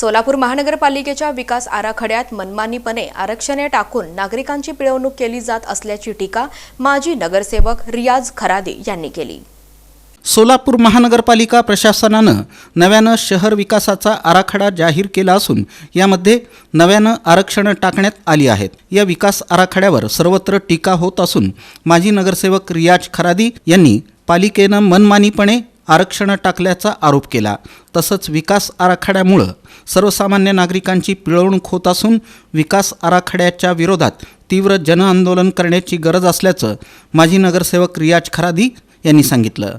सोलापूर महानगरपालिकेच्या विकास आराखड्यात मनमानीपणे आरक्षणे टाकून नागरिकांची पिळवणूक केली जात असल्याची टीका माजी नगरसेवक रियाज खरादी यांनी केली. सोलापूर महानगरपालिका प्रशासनानं नव्यानं शहर विकासाचा आराखडा जाहीर केला असून यामध्ये नव्यानं आरक्षणं टाकण्यात आली आहेत. या विकास आराखड्यावर सर्वत्र टीका होत असून माजी नगरसेवक रियाज खरादी यांनी पालिकेनं मनमानीपणे आरक्षणं टाकल्याचा आरोप केला. तसंच विकास आराखड्यामुळं सर्वसामान्य नागरिकांची पिळवणूक होत असून विकास आराखड्याच्या विरोधात तीव्र जनआंदोलन करण्याची गरज असल्याचं माजी नगरसेवक रियाज खरादी यांनी सांगितलं.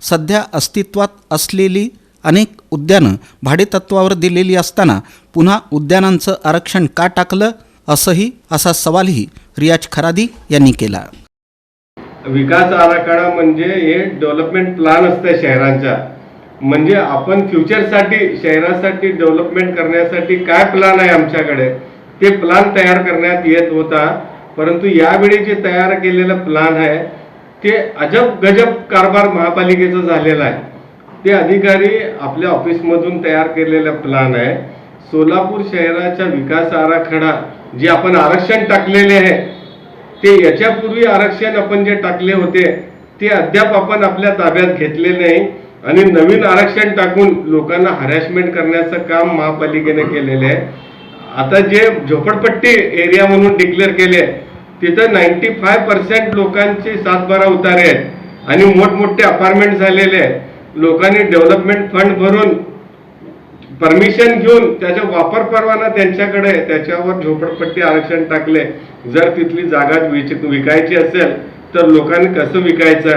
सध्या अस्तित्वात असलेली अनेक उद्यानं भाडेतत्वावर दिलेली असताना पुन्हा उद्यानांचं आरक्षण का टाकलं असंही असा सवालही रियाज खरादी यांनी केला. विकास आराखडा म्हणजे हे डेव्हलपमेंट प्लॅन असते शहरांचा म्हणजे आपण फ्युचरसाठी शहरासाठी डेव्हलपमेंट करण्यासाठी काय प्लॅन आहे आमच्याकडे? ते प्लॅन तयार करण्यात येत होता. परंतु यावेळी जे तयार केलेलं प्लॅन आहे ते अजब गजब कारभार महापालिकेचा झालेला आहे. ते अधिकारी आपल्या ऑफिसमधून तयार केलेला प्लॅन आहे. सोलापूर शहराच्या विकास आराखडा जे आपण आरक्षण टाकलेले आहे ते याच्यापूर्वी आरक्षण आपण जे टाकले होते ते अद्याप आपण आपल्या ताब्यात घेतले नाही. आणि नवीन आरक्षण टाकून लोकांना हरॅसमेंट करण्याचं काम महापालिकेने केलेलं आहे. आता जे झोपडपट्टी एरिया म्हणून डिक्लेअर केले तिथं नाईन्टी फाय पर्सेंट लोकांचे सातबारा उतारे आहेत. आणि मोठमोठे अपार्टमेंट झालेले आहेत. लोकांनी डेव्हलपमेंट फंड भरून परमिशन घेऊन त्याचा वापर परवाना त्यांच्याकडे त्याच्यावर झोपडपट्टी आरक्षण टाकले. जर तिथली जागा विकायची असेल तर लोकांनी कसं विकायचं?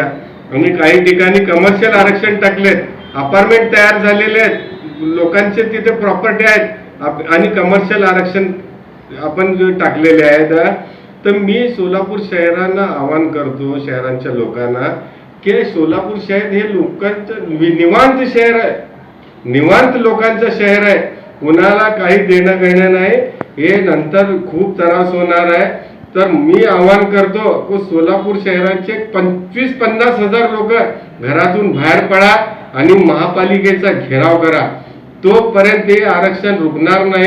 आणि काही ठिकाणी कमर्शियल आरक्षण टाकलेत. अपार्टमेंट तयार झालेले आहेत. लोकांचे तिथे प्रॉपर्टी आहेत. आप- आणि कमर्शियल आरक्षण आपण जे टाकलेले आहेत तर मी सोलापूर शहरांना आवाहन करतो शहरांच्या लोकांना की सोलापूर शहर हे लोकांचं निवांत शहर आहे. निवांत लोकांचं शहर आहे. कुणाला काही देणं घेणं नाही. हे नंतर खूप त्रास होणार आहे. तर मी आवाहन करतो की सोलापूर शहराचे पंचवीस पन्नास हजार लोक घरातून बाहेर पडा आणि महापालिकेचा घेराव करा. तोपर्यंत हे आरक्षण रुकणार नाही.